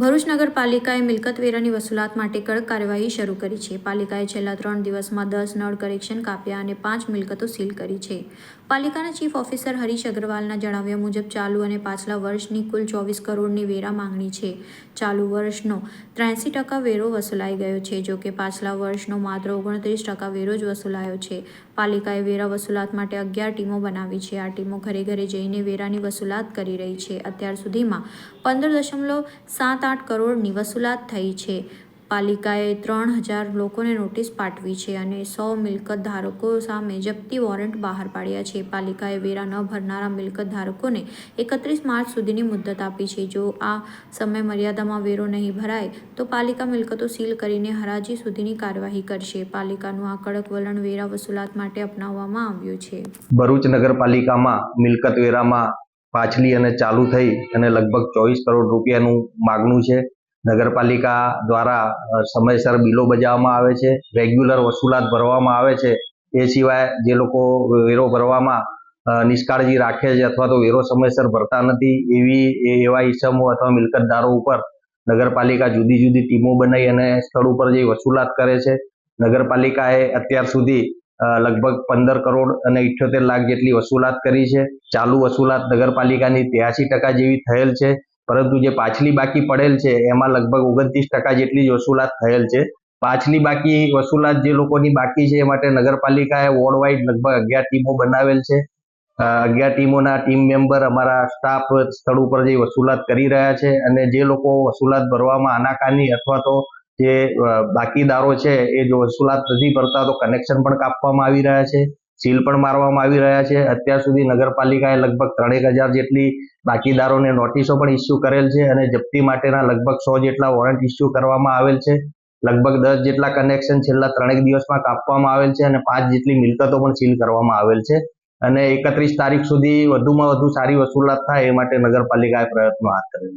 ભરૂચ નગરપાલિકાએ મિલકત વેરાની વસૂલાત માટે કડક કાર્યવાહી શરૂ કરી છે. પાલિકાએ છેલ્લા ત્રણ દિવસમાં દસ નળ કરેક્શન કાપ્યા અને પાંચ મિલકતો સીલ કરી છે. પાલિકાના ચીફ ઓફિસર હરીશ અગ્રવાલના જણાવ્યા મુજબ, ચાલુ અને પાછલા વર્ષની કુલ ચોવીસ કરોડની વેરા માંગણી છે. ચાલુ વર્ષનો ત્ર્યાસી ટકા વેરો વસૂલાઈ ગયો છે, જો કે પાછલા વર્ષનો માત્ર ઓગણત્રીસ ટકા વેરો જ વસૂલાયો છે. પાલિકાએ વેરા વસૂલાત માટે અગિયાર ટીમો બનાવી છે. આ ટીમો ઘરે ઘરે જઈને વેરાની વસૂલાત કરી રહી છે. અત્યાર સુધીમાં પંદર દશમલવ સાત આઠ કરોડની વસૂલાત થઈ છે. પાલિકાએ ત્રણ હજાર લોકોને નોટિસ પાઠવી છે અને સો મિલકત ધારકો સામે જપ્તી વોરંટ બહાર પાડ્યા છે. પાલિકાએ વેરા ન ભરનારા મિલકત ધારકોને એકત્રીસ માર્ચ સુધીની મુદત આપી છે. જો આ સમય મર્યાદામાં વેરો નહીં ભરાય, તો પાલિકા મિલકતો સીલ કરીને હરાજી સુધીની કાર્યવાહી કરશે. પાલિકાનું આ કડક વલણ વેરા વસૂલાત માટે અપનાવવામાં આવ્યું છે. ભરૂચ નગરપાલિકામાં મિલકત વેરામાં પાછલી અને ચાલુ થઈ અને લગભગ ચોવીસ કરોડ રૂપિયાનું માગણું છે. નગરપાલિકા દ્વારા સમયસર બિલો બજાવવામાં આવે છે. રેગ્યુલર વસૂલાત ભરવામાં આવે છે. એ સિવાય જે લોકો વેરો ભરવામાં નિષ્કાળજી રાખે છે અથવા તો વેરો સમયસર ભરતા નથી, એવી એવા ઈસમો અથવા મિલકતદારો ઉપર નગરપાલિકા જુદી જુદી ટીમો બનાવી અને સ્થળ ઉપર જઈ વસૂલાત કરે છે, નગરપાલિકાએ અત્યાર સુધી લગભગ પંદર કરોડ અને ઇઠ્યોતેર લાખ જેટલી વસૂલાત કરી છે. ચાલુ વસૂલાત નગરપાલિકાની ત્યાસી ટકા જેવી થયેલ છે. પરંતુ જે પાછલી બાકી પડેલ છે, એમાં લગભગ ઓગણત્રીસ ટકા જેટલી જ વસૂલાત થયેલ છે. પાછલી બાકી વસૂલાત જે લોકોની બાકી છે, એ માટે નગરપાલિકાએ વોર્ડ વાઇડ લગભગ અગિયાર ટીમો બનાવેલ છે. અગિયાર ટીમોના ટીમ મેમ્બર અમારા સ્ટાફ સ્થળ ઉપર જઈ વસૂલાત કરી રહ્યા છે અને જે લોકો વસૂલાત ભરવામાં આનાકાની અથવા તો જે બાકીદારો છે, એ જો વસૂલાત નથી ભરતા તો કનેક્શન પણ કાપવામાં આવી રહ્યા છે, સીલ પણ મારવામાં આવી રહ્યા છે. અત્યાર સુધી નગરપાલિકાએ લગભગ ત્રણેક હજાર જેટલી બાકીદારોને નોટિસો પણ ઇસ્યુ કરેલ છે અને જપ્તી માટેના લગભગ સો જેટલા વોરંટ ઇસ્યુ કરવામાં આવેલ છે. લગભગ દસ જેટલા કનેક્શન છેલ્લા ત્રણેક દિવસમાં કાપવામાં આવેલ છે અને પાંચ જેટલી મિલકતો પણ સીલ કરવામાં આવેલ છે. અને એકત્રીસ તારીખ સુધી વધુમાં વધુ સારી વસૂલાત થાય એ માટે નગરપાલિકાએ પ્રયત્નો હાથ ધરેલ છે.